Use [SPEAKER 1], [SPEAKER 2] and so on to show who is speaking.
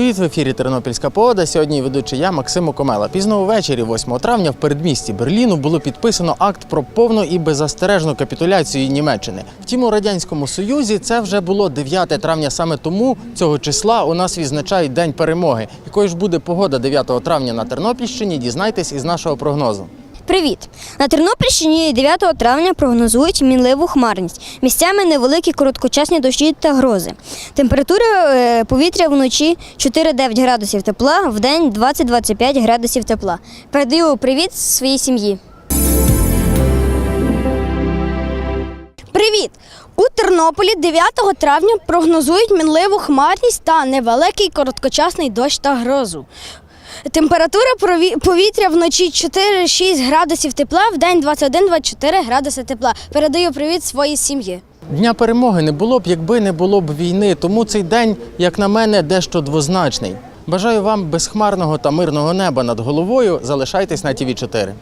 [SPEAKER 1] ефірі Тернопільська погода. Сьогодні ведучий я Максим Комела. Пізно увечері, 8 травня, в передмісті Берліну було підписано акт про повну і беззастережну капітуляцію Німеччини. Втім, у радянському союзі це вже було 9 травня. Саме тому цього числа у нас відзначають День перемоги. Якою ж буде погода 9 травня на Тернопільщині? Дізнайтесь із нашого прогнозу.
[SPEAKER 2] Привіт! На Тернопільщині 9 травня прогнозують мінливу хмарність. Місцями невеликі короткочасні дощі та грози. Температура е, повітря вночі 4-9 градусів тепла, в день 20-25 градусів тепла. Передаю привіт своїй сім'ї.
[SPEAKER 3] Привіт! У Тернополі 9 травня прогнозують мінливу хмарність та невеликий короткочасний дощ та грозу. Температура повітря вночі 4-6 градусів тепла, в день 21-24 градуси тепла. Передаю привіт своїй сім'ї.
[SPEAKER 1] Дня перемоги не було б, якби не було б війни. Тому цей день, як на мене, дещо двозначний. Бажаю вам безхмарного та мирного неба над головою. Залишайтесь на ТВ 4